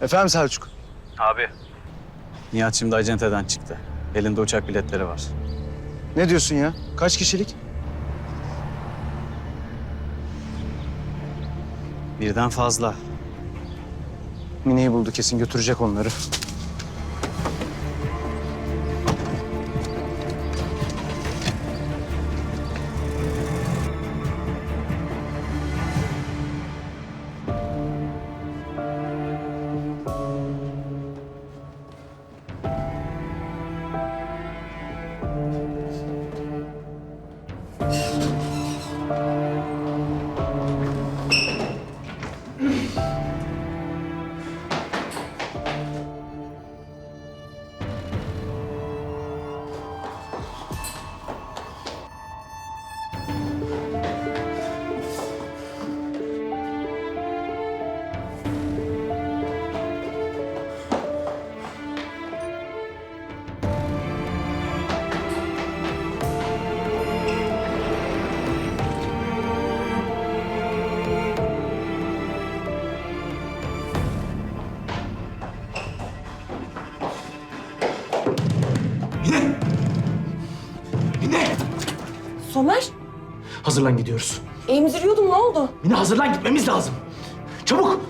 Efendim Selçuk? Abi. Nihat şimdi acenteden çıktı. Elinde uçak biletleri var. Ne diyorsun ya? Kaç kişilik? Birden fazla. Mine'yi buldu kesin götürecek onları. Somer, Hazırlan gidiyoruz. emziriyordum ne oldu? Mine hazırlan gitmemiz lazım. Çabuk.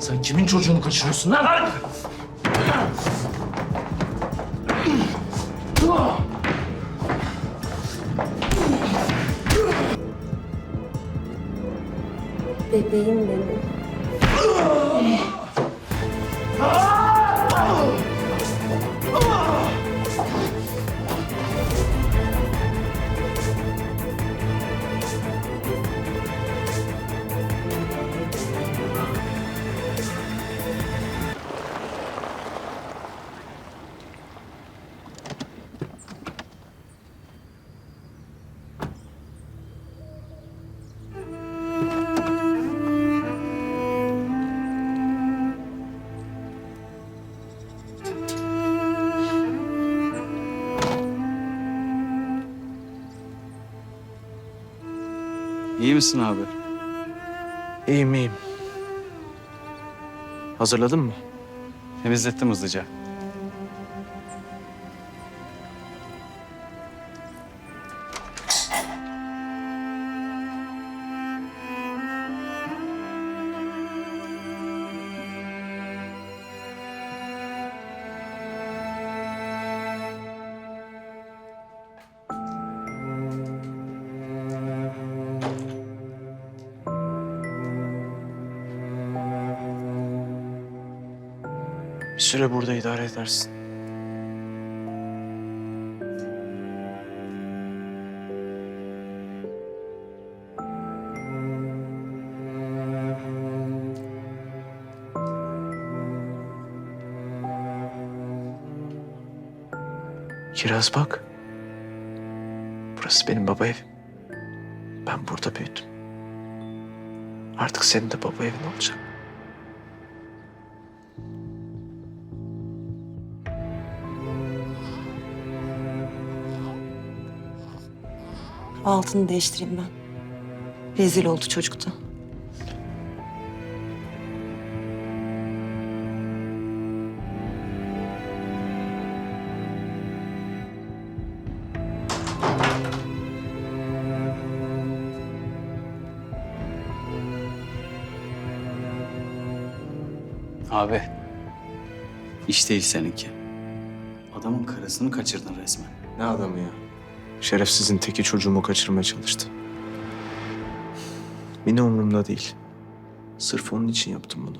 Sen kimin çocuğunu kaçırıyorsun lan? Lan! Bebeğim benim. İyi misin abi? İyiyim iyiyim. Hazırladın mı? Temizlettim hızlıca. Bir süre burada idare edersin. Kiraz bak. Burası benim baba evim. Ben burada büyüdüm. Artık senin de baba evin olacak. Altını değiştireyim ben. Rezil oldu çocukta. Abi. İş değil seninki. Adamın karısını kaçırdın resmen. Ne adamı ya? Şerefsizin teki çocuğumu kaçırmaya çalıştı. Mine umurumda değil. Sırf onun için yaptım bunu.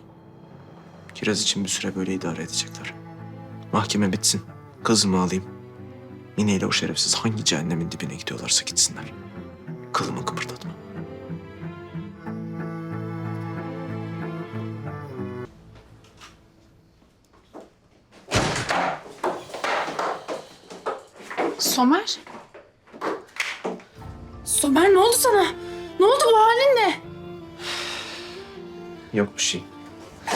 Kiraz için bir süre böyle idare edecekler. Mahkeme bitsin. Kızımı alayım. Mine ile o şerefsiz hangi cehennemin dibine gidiyorlarsa gitsinler. Kılımı kıpırdatma. Somer? Somer ne oldu sana? Ne oldu bu halin ne? Yok bir şey.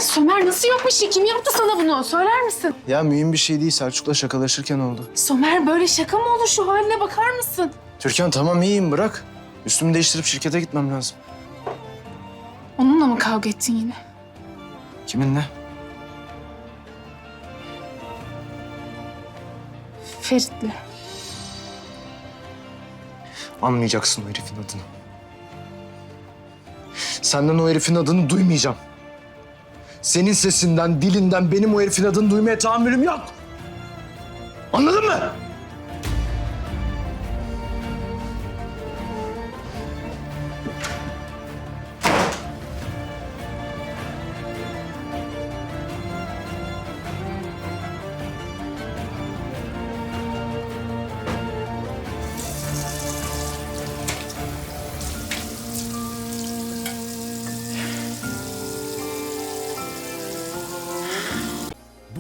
Somer nasıl yok bir şey? Kim yaptı sana bunu? Söyler misin? Ya mühim bir şey değil. Selçuk'la şakalaşırken oldu. Somer böyle şaka mı olur? Şu haline bakar mısın? Türkan tamam iyiyim bırak. Üstümü değiştirip şirkete gitmem lazım. Onunla mı kavga ettin yine? Kiminle? Ferit'le. Anmayacaksın o herifin adını. Senden o herifin adını duymayacağım. Senin sesinden, dilinden benim o herifin adını duymaya tahammülüm yok. Anladın mı?